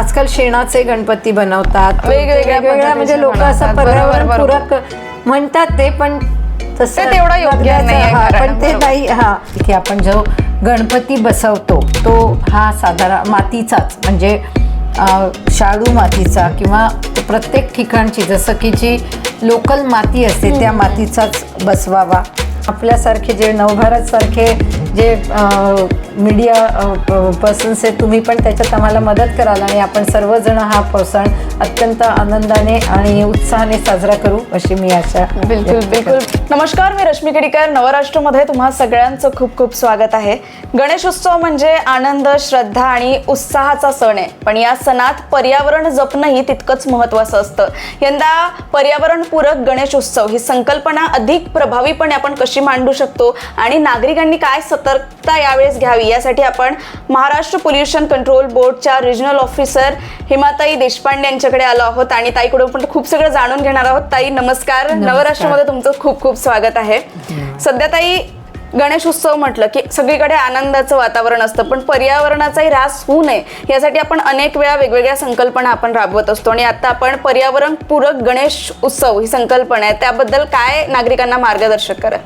आजकाल शेणाचे गणपती बनवतात वेगवेगळ्या म्हणजे लोक असं बनवतात. पर्यावरण बरोबर, पूरक म्हणतात ते पण तसं तेवढं योग्य पण ते. नाही हा की आपण जो गणपती बसवतो तो हा साधारण मातीचाच म्हणजे शाडू मातीचा किंवा प्रत्येक ठिकाणची जसं की जी लोकल माती असते त्या मातीचाच बसवावा आपल्यासारखे जे नवभारत सारखे जे मीडिया पर्सन्स आहेत तुम्ही पण त्याच्यात आम्हाला मदत कराल आणि आपण सर्वजण हा सण अत्यंत आनंदाने आणि उत्साहाने साजरा करू अशी मी आशा बिलकुल बिलकुल. नमस्कार मी रश्मी केडीकर. नवराष्ट्रमध्ये तुम्हा सगळ्यांचं खूप खूप स्वागत आहे. गणेशोत्सव म्हणजे आनंद श्रद्धा आणि उत्साहाचा सण आहे. पण या सणात पर्यावरण जपणंही तितकंच महत्वाचं असतं. यंदा पर्यावरणपूरक गणेशोत्सव ही संकल्पना अधिक प्रभावीपणे आपण कशी मांडू शकतो आणि नागरिकांनी काय सतर्कता यावेळेस घ्यावी. यासाठी आपण महाराष्ट्र पोल्युशन कंट्रोल बोर्डच्या रिजनल ऑफिसर हिमाताई देशपांडे यांच्याकडे आलो आहोत आणि ताईकडून पण खूप सगळं जाणून घेणार आहोत. ताई नमस्कार. नवराष्ट्रमध्ये तुमचं खूप खूप स्वागत आहे. सध्या ताई गणेश उत्सव म्हटलं की सगळीकडे आनंदाचं वातावरण असतं पण पर्यावरणाचाही ऱ्हास होऊ नये यासाठी आपण अनेक वेळा वेगवेगळ्या संकल्पना आपण राबवत असतो आणि आता आपण पर्यावरण पूरक गणेश उत्सव ही संकल्पना आहे. त्याबद्दल काय नागरिकांना मार्गदर्शक करा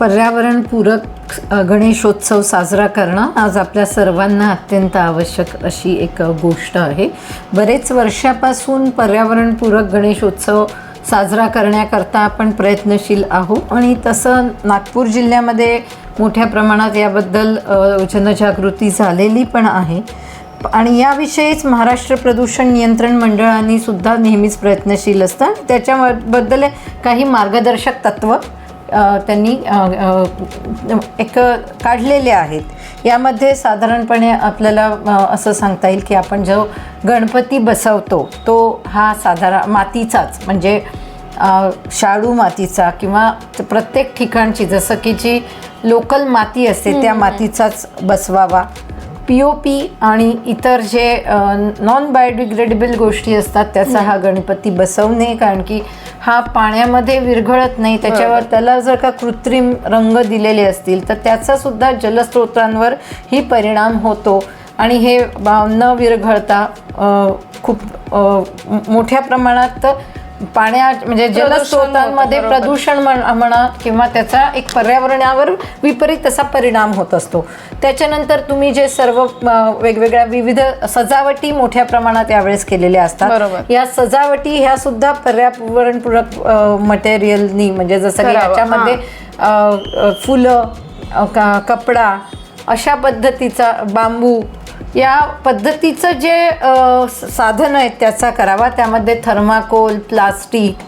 पर्यावरणपूरक गणेशोत्सव साजरा करणं आज आपल्या सर्वांना अत्यंत आवश्यक अशी एक गोष्ट आहे. बरेच वर्षापासून पर्यावरणपूरक गणेशोत्सव साजरा करण्याकरता आपण प्रयत्नशील आहोत आणि तसं नागपूर जिल्ह्यामध्ये मोठ्या प्रमाणात याबद्दल जनजागृती झालेली पण आहे. आणि याविषयीच महाराष्ट्र प्रदूषण नियंत्रण मंडळाने सुद्धा नेहमीच प्रयत्नशील असतात. त्याच्याबद्दल काही मार्गदर्शक तत्त्व त्यांनी एक काढलेले आहेत. यामध्ये साधारणपणे आपल्याला असं सांगता येईल की आपण जो गणपती बसवतो तो हा साधारण मातीचाच म्हणजे शाडू मातीचा किंवा प्रत्येक ठिकाणची जसं की जी लोकल माती असते त्या मातीचाच बसवावा. पी ओ पी आणि इतर जे नॉन बायोडिग्रेडेबल गोष्टी असतात त्याचा हा गणपती बसवू नये कारण की हा पाण्यामध्ये विरघळत नाही त्याच्यावर त्याला जर का कृत्रिम रंग दिलेले असतील तर त्याचा सुद्धा जलस्रोतांवर ही परिणाम होतो. आणि हे न विरघळता खूप मोठ्या प्रमाणात पाण्या म्हणजे जलस्रोतांमध्ये. प्रदूषण म्हण- किंवा त्याचा एक पर्यावरणावर विपरीत असा परिणाम होत असतो त्याच्यानंतर तुम्ही जे सर्व वेगवेगळ्या विविध सजावटी मोठ्या प्रमाणात यावेळेस केलेल्या असतात. या सजावटी ह्या सुद्धा पर्यावरणपूरक मटेरियलनी म्हणजे जसं की याच्यामध्ये फुलं कपडा अशा पद्धतीचा बांबू या पद्धतीचं जे साधन आहेत त्याचा करावा. त्यामध्ये थर्माकोल प्लास्टिक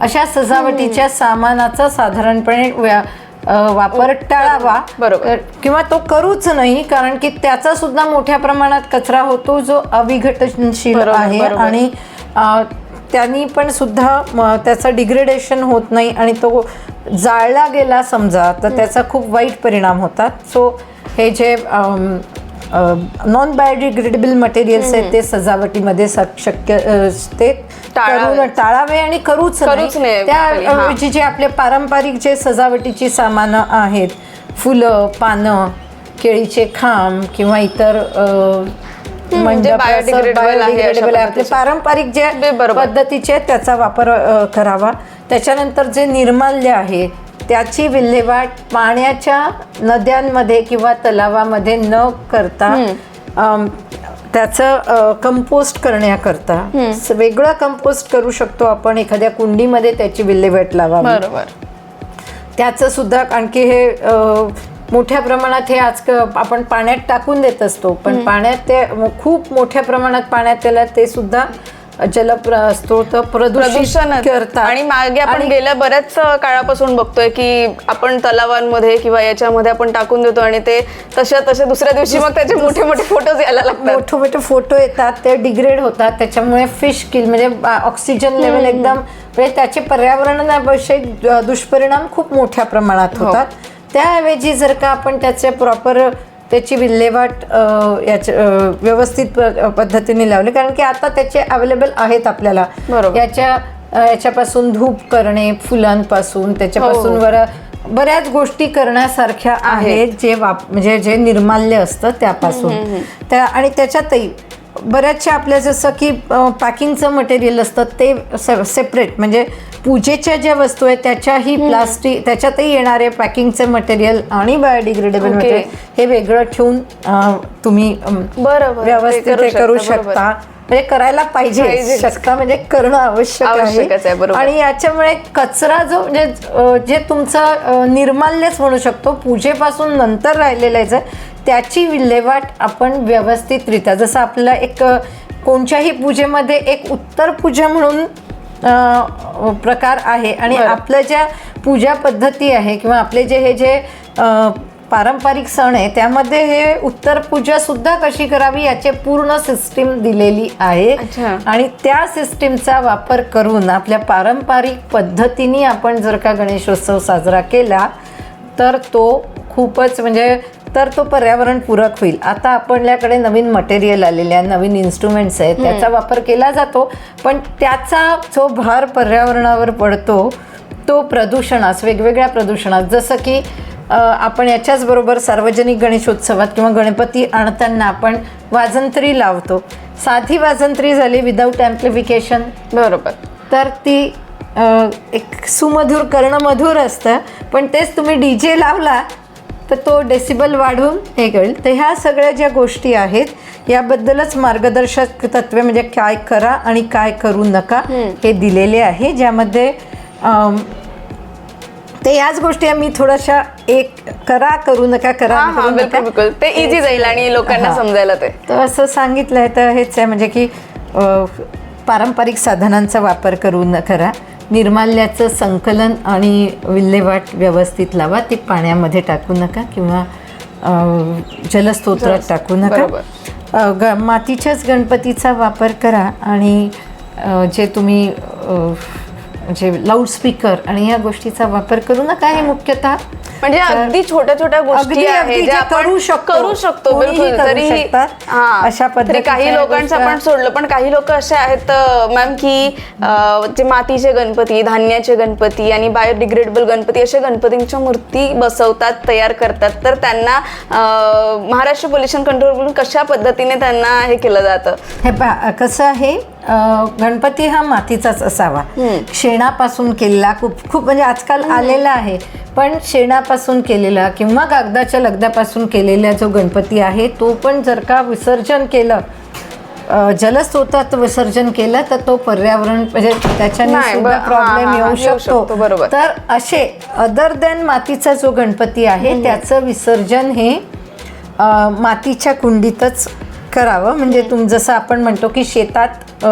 अशा सजावटीच्या सामानाचा साधारणपणे वापर टाळावा. बरोबर. किंवा तो करूच नाही कारण की त्याचा सुद्धा मोठ्या प्रमाणात कचरा होतो जो अविघटनशील आहे. आणि त्यांनी पण सुद्धा त्याचं डिग्रेडेशन होत नाही आणि तो जाळला गेला समजा तर त्याचा खूप वाईट परिणाम होतात. सो हे जे नॉन बायोडिग्रेडेबल मटेरियल्स आहेत ते सजावटीमध्ये शक्य ते टाळावे. करून टाळावे आणि करूच करूच नाही. त्या हा. ऐवजी जे आपले पारंपरिक जे सजावटीची सामानं आहेत फुलं पानं केळीचे खांब किंवा इतर आहे. आपले. पारंपरिक जे. पद्धतीचे त्याचा वापर करावा त्याच्यानंतर जे निर्माल्य आहे त्याची विल्हेवाट पाण्याच्या नद्यांमध्ये किंवा तलावामध्ये न करता अम, त्याचं कंपोस्ट करण्याकरता वेगळं कंपोस्ट करू शकतो आपण एखाद्या कुंडीमध्ये त्याची विल्हेवाट लावावी. बरोबर. त्याचं सुद्धा कारण की हे अ, मोठ्या प्रमाणात हे आज आपण पाण्यात टाकून देत असतो. पण पाण्यात ते खूप मोठ्या प्रमाणात पाण्यात त्याला ते सुद्धा जल स्त्रोत प्रदूषण करतात. आणि मागे आपण गेल्या बऱ्याच काळापासून बघतोय की आपण तलावांमध्ये किंवा याच्यामध्ये आपण टाकून देतो आणि ते तशा तसे दुसऱ्या दिवशी मग त्याचे मोठे मोठे फोटोज यायला लागतात. मोठे मोठे फोटो येतात ते डिग्रेड होतात. त्याच्यामुळे फिश किल म्हणजे ऑक्सिजन लेवल एकदम म्हणजे त्याचे पर्यावरणाविषयी दुष्परिणाम खूप मोठ्या प्रमाणात होतात. त्याऐवजी जर का आपण त्याचे प्रॉपर त्याची विल्हेवाट याच्या अ, व्यवस्थित पद्धतीने लावली. कारण की आता त्याचे अवेलेबल आहेत आपल्याला. याच्या याच्यापासून धूप करणे फुलांपासून त्याच्यापासून हो. वर बऱ्याच गोष्टी करण्यासारख्या आहेत जे वाप म्हणजे जे निर्माल्य असतं त्यापासून. त्या आणि त्याच्यातही बऱ्याचशा आपल्या जसं की पॅकिंगचं मटेरियल असतं ते सेपरेट म्हणजे पूजेच्या ज्या वस्तू आहेत त्याच्याही प्लास्टिक त्याच्यातही येणारे पॅकिंगचे मटेरियल आणि बायोडिग्रेडेबल Okay. मटेरियल हे वेगळं ठेवून तुम्ही. व्यवस्थित करू शकता, म्हणजे करायला पाहिजे. शकता म्हणजे करणं आवश्यक आहे. आणि याच्यामुळे कचरा जो म्हणजे जे तुमचं निर्माल्यच म्हणू शकतो पूजेपासून नंतर राहिलेलं आहे त्याची विल्हेवाट आपण व्यवस्थितरित्या जसं आपल्याला एक कोणत्याही पूजेमध्ये एक उत्तर पूजा म्हणून प्रकार आहे आणि बरं. आपल्या ज्या पूजा पद्धती आहे किंवा आपले जे हे जे पारंपरिक सण आहे त्यामध्ये हे उत्तर पूजा सुद्धा कशी करावी याचे पूर्ण सिस्टीम दिलेली आहे अच्छा. आणि त्या सिस्टीमचा वापर करून आपल्या पारंपरिक पद्धतीने आपण जर का गणेशोत्सव साजरा केला तर तो खूपच म्हणजे तर तो पर्यावरणपूरक होईल. आता आपल्याकडे नवीन मटेरियल आलेले आहे नवीन इन्स्ट्रुमेंट्स आहेत त्याचा वापर केला जातो. पण त्याचा जो भार पर्यावरणावर पडतो तो प्रदूषणास वेगवेगळ्या प्रदूषणात जसं की आपण याच्याच बरोबर सार्वजनिक गणेशोत्सवात किंवा गणपती आणताना आपण वाजंत्री लावतो. साधी वाजंत्री झाली विदाऊट ॲम्प्लिफिकेशन बरोबर. तर ती एक सुमधुर करणं मधुर असतं. पण तेच तुम्ही डी जे लावला तर तो डेसिबल वाढवून हे कळेल तर ह्या सगळ्या ज्या गोष्टी आहेत याबद्दलच मार्गदर्शक तत्वे म्हणजे काय करा आणि काय करू नका हे दिलेले आहे. ज्यामध्ये ते याच गोष्टी मी थोड्याशा एक करा करू नका करा करू बिलकुल नका. बिलकुल. ते इझी जाईल आणि लोकांना. समजायला ते. तर असं सांगितलं आहे तर हेच आहे. म्हणजे की पारंपरिक साधनांचा वापर करून करा. निर्माल्याचं संकलन आणि विल्हेवाट व्यवस्थित लावा. ते पाण्यामध्ये टाकू नका किंवा अ, जलस्रोत्रात जलस- टाकू नका. ग मातीच्याच गणपतीचा वापर करा आणि जे तुम्ही म्हणजे लाऊडस्पीकर आणि या गोष्टीचा वापर करू नका. हे मुख्यतः म्हणजे तर- अगदी छोट्या छोट्या गोष्टी आहेत ज्या जे आपण करू शकतो. करू बिलकुल करू. हा. अशा तरी पद्धतीच्या काही लोकांचं आपण सोडलं पण काही लोक असे आहेत मॅम की जे मातीचे गणपती धान्याचे गणपती आणि बायोडिग्रेडेबल गणपती अशा गणपतींच्या मूर्ती बसवतात तयार करतात तर त्यांना महाराष्ट्र पोल्युशन कंट्रोलकडून कशा पद्धतीने त्यांना हे केलं जातं हे कसं आहे गणपती हा मातीचाच असावा. शेणापासून केलेला खूप खूप म्हणजे आजकाल आलेला आहे. पण शेणापासून केलेला किंवा कागदाच्या लगद्यापासून केलेला जो गणपती आहे तो पण जर का विसर्जन केलं जलस्रोतात विसर्जन केलं तर तो पर्यावरण म्हणजे त्याच्याने सुद्धा प्रॉब्लेम येऊ शकतो, बरोबर. तर असे अदर दॅन मातीचा जो गणपती आहे त्याचं विसर्जन हे मातीच्या कुंडीतच करावं. म्हणजे तुम जसं आपण म्हणतो की शेतात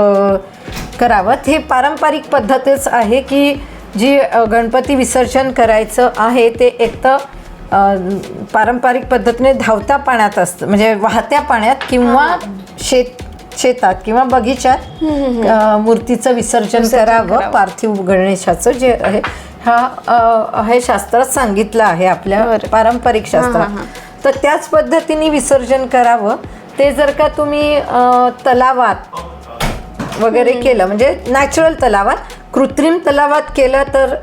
करावं. हे पारंपरिक पद्धतच आहे की जी गणपती विसर्जन करायचं आहे ते एक तर पारंपरिक पद्धतीने धावत्या पाण्यात असतं. म्हणजे वाहत्या पाण्यात किंवा शेत शेतात किंवा बगीच्यात मूर्तीचं विसर्जन करावं. पार्थिव गणेशाचं जे आहे हा हे शास्त्रात सांगितलं आहे आपल्या. पारंपरिक शास्त्रात. तर त्याच पद्धतीने विसर्जन करावं. ते जर का तुम्ही तलावात वगैरे केलं म्हणजे नॅचरल तलावात कृत्रिम तलावात केलं तर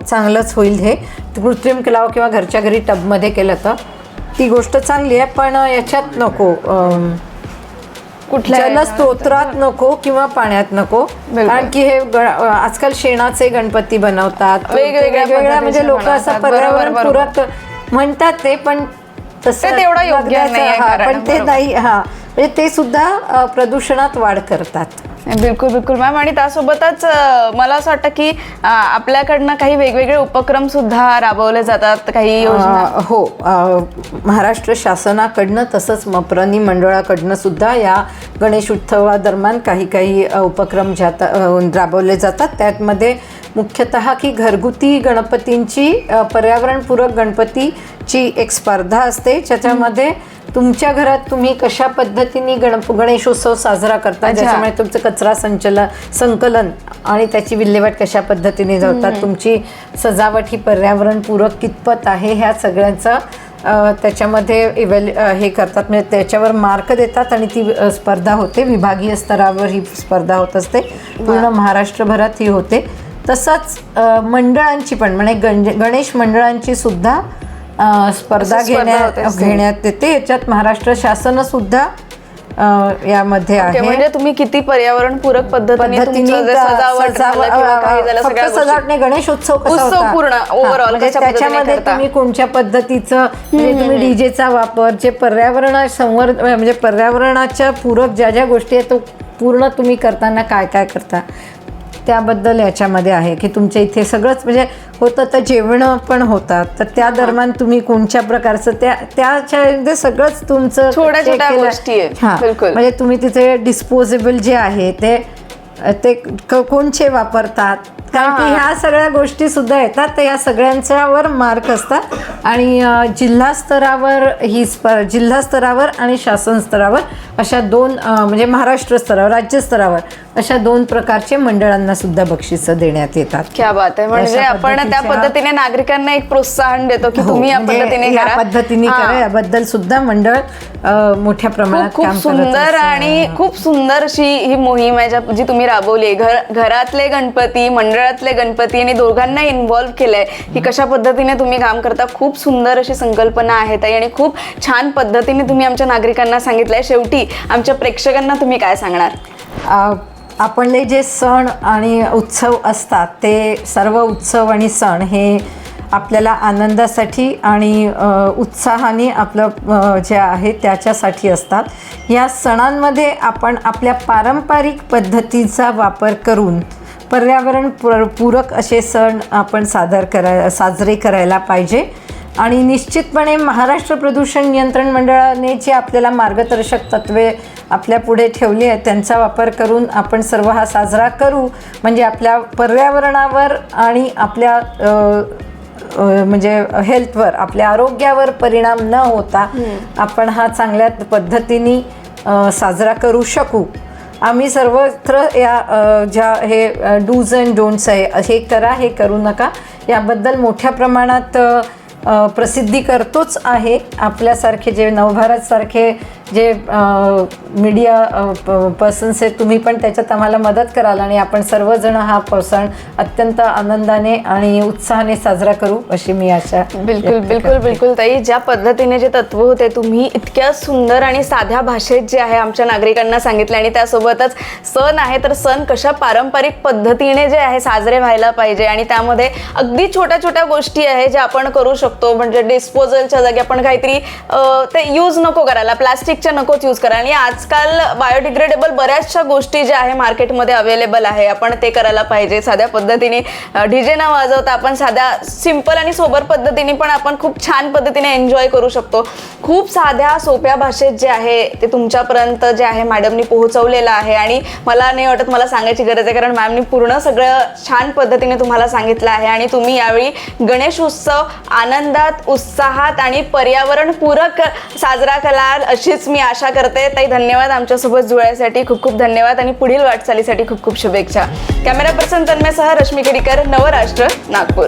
चांगलंच होईल हे कृत्रिम तलाव किंवा घरच्या घरी टबमध्ये केलं तर ती गोष्ट चांगली आहे पण याच्यात नको कुठल्या जलस्रोत्रात नको किंवा पाण्यात नको. कारण की हे आजकाल शेणाचे गणपती बनवतात वेगवेगळ्या म्हणजे लोक असं बनवतात. बरोबर, पर्यावरण बरोबर. पूरक म्हणतात ते पण तसं ते तेवढं योग्य लगद्याचं- नाहीये हा, कारण, पण ते बरोबर. नाही हा. म्हणजे ते सुद्धा अ, प्रदूषणात वाढ करतात. बिलकुल बिलकुल. मॅम आणि त्यासोबतच अं, मला असं वाटतं की अं, आपल्याकडनं काही वेगवेगळे उपक्रम सुद्धा राबवले जातात काही योजना. अ, हो. अ, महाराष्ट्र शासनाकडनं तसंच मप्रनी मंडळाकडनं सुद्धा या गणेश उत्सवादरम्यान काही काही उपक्रम जाता राबवले जातात. त्यामध्ये मुख्यतः की घरगुती गणपतींची पर्यावरणपूरक गणपतीची एक स्पर्धा असते. ज्याच्यामध्ये तुमच्या घरात तुम्ही कशा पद्धतीने गण गणेशोत्सव साजरा करता. ज्याच्यामुळे तुमचं कचरा संचलन संकलन आणि त्याची विल्हेवाट कशा पद्धतीने जळतात तुमची सजावट ही पर्यावरणपूरक कितपत आहे ह्या सगळ्यांचं त्याच्यामध्ये इव्हॅल्यु अ, हे करतात. म्हणजे त्याच्यावर मार्क देतात आणि ती स्पर्धा होते. विभागीय स्तरावर ही स्पर्धा होत असते. पूर्ण महाराष्ट्रभरात ही होते. तसंच मंडळांची पण म्हणजे गण गणेश मंडळांची सुद्धा स्पर्धा घेण्यात. घेण्यात येते. याच्यात महाराष्ट्र शासन सुद्धा अ, यामध्ये आहे. म्हणजे तुम्ही किती पर्यावरणपूरक पद्धतीने सजावट फक्त सजावट नाही गणेशोत्सव कसा पूर्ण, पद्धतीने त्याच्यामध्ये? तुम्ही कोणत्या पद्धतीचं म्हणजे तुम्ही डीजेचा वापर जे पर्यावरणा संवर म्हणजे पर्यावरणाच्या पूरक ज्या ज्या गोष्टी आहेत तो पूर्ण तुम्ही करताना काय काय करता? त्याबद्दल याच्यामध्ये आहे की तुमच्या इथे सगळंच म्हणजे होतं तर जेवणं पण होतात तर त्या दरम्यान तुम्ही कोणत्या प्रकारचं त्या त्याच्या सगळंच तुमचं छोट्या छोट्या गोष्टी. हां, बिलकुल. म्हणजे तुम्ही तिथे डिस्पोजेबल जे आहे ते ते कोणचे वापरतात कारण की ह्या सगळ्या गोष्टी सुद्धा येतात तर या सगळ्यांच्यावर मार्क असतात आणि जिल्हा स्तरावर ही स्प जिल्हा स्तरावर आणि शासन स्तरावर अशा दोन म्हणजे महाराष्ट्र स्तरावर राज्य स्तरावर अशा दोन प्रकारचे मंडळांना सुद्धा बक्षिसं देण्यात येतात क्या बात आहे म्हणजे आपण त्या पद्धतीने नागरिकांना एक प्रोत्साहन देतो की हो, तुम्ही या म्हणजे पद्धतीने पद्धतीने. करा याबद्दल सुद्धा मंडळ मोठ्या प्रमाणात खूप सुंदर. आणि खूप सुंदर अशी ही मोहीम आहे ज्या- जी तुम्ही राबवली. घर घरातले गणपती मंडळातले गणपती आणि दोघांना इन्व्हॉल्व्ह केलंय. की कशा पद्धतीने तुम्ही काम करता? खूप सुंदर अशी संकल्पना आहे ताई आणि खूप छान पद्धतीने तुम्ही आमच्या नागरिकांना सांगितलंय. शेवटी आमच्या प्रेक्षकांना तुम्ही काय सांगणार? आपले जे सण आणि उत्सव असतात ते सर्व उत्सव आणि सण हे आपल्याला आनंदासाठी आणि उत्साहाने आपलं जे आहे त्याच्यासाठी असतात. या सणांमध्ये आपण आपल्या पारंपरिक पद्धतीचा वापर करून पर्यावरण पूर पूरक असे सण आपण सादर करा साजरे करायला पाहिजे. आणि निश्चितपणे महाराष्ट्र प्रदूषण नियंत्रण मंडळाने जे आपल्याला मार्गदर्शक तत्वे आपल्या पुढे ठेवली आहेत त्यांचा वापर करून आपण सर्व हा साजरा करू. म्हणजे आपल्या पर्यावरणावर आणि आपल्या म्हणजे हेल्थवर आपल्या आरोग्यावर परिणाम न होता आपण हा चांगल्या पद्धतीने साजरा करू शकू. आम्ही सर्वत्र या ज्या हे डूज अँड डोंट्स आहे हे करा हे करू नका. याबद्दल मोठ्या प्रमाणात प्रसिद्धी करतोच आहे. आपल्यासारखे जे नवभारतसारखे जे मीडिया पर्सन्स आहेत तुम्ही पण त्याच्यात आम्हाला मदत कराल आणि आपण सर्वजण हा प- सण अत्यंत आनंदाने आणि उत्साहाने साजरा करू अशी मी आशा बिलकुल बिलकुल. बिलकुल. ताई ज्या पद्धतीने जे तत्व होते तुम्ही इतक्या सुंदर आणि साध्या भाषेत जे आहे आमच्या नागरिकांना सांगितले आणि त्यासोबतच सण आहे तर सण कशा पारंपरिक पद्धतीने जे आहे साजरे व्हायला पाहिजे आणि त्यामध्ये अगदी छोट्या छोट्या गोष्टी आहे ज्या आपण करू शकतो. म्हणजे डिस्पोजलच्या जागी आपण काहीतरी ते यूज नको करायला. प्लास्टिकच्या नकोच यूज करा. आणि आजकाल बायोडिग्रेडेबल बऱ्याचशा गोष्टी ज्या आहे मार्केटमध्ये अवेलेबल आहे. आपण ते करायला पाहिजे. साध्या पद्धतीने डीजे न वाजवता आपण साध्या सिंपल आणि सोबर पद्धतीने पण आपण खूप छान पद्धतीने एन्जॉय करू शकतो. खूप साध्या सोप्या भाषेत जे आहे ते तुमच्यापर्यंत जे आहे मॅडमनी पोहोचवलेलं आहे. आणि मला नाही वाटत मला सांगायची गरज आहे कारण मॅमनी पूर्ण सगळं छान पद्धतीने तुम्हाला सांगितलं आहे. आणि तुम्ही यावेळी गणेश उत्सव आनंदात उत्साहात आणि पर्यावरणपूरक साजरा कराल अशीच मी आशा करते. ताई धन्यवाद आमच्यासोबत जुळायसाठी खूप खूप धन्यवाद आणि पुढील वाटचालीसाठी खूप खूप शुभेच्छा. कॅमेरा पर्सन तन्मयसह रश्मी केडीकर नवराष्ट्र नागपूर.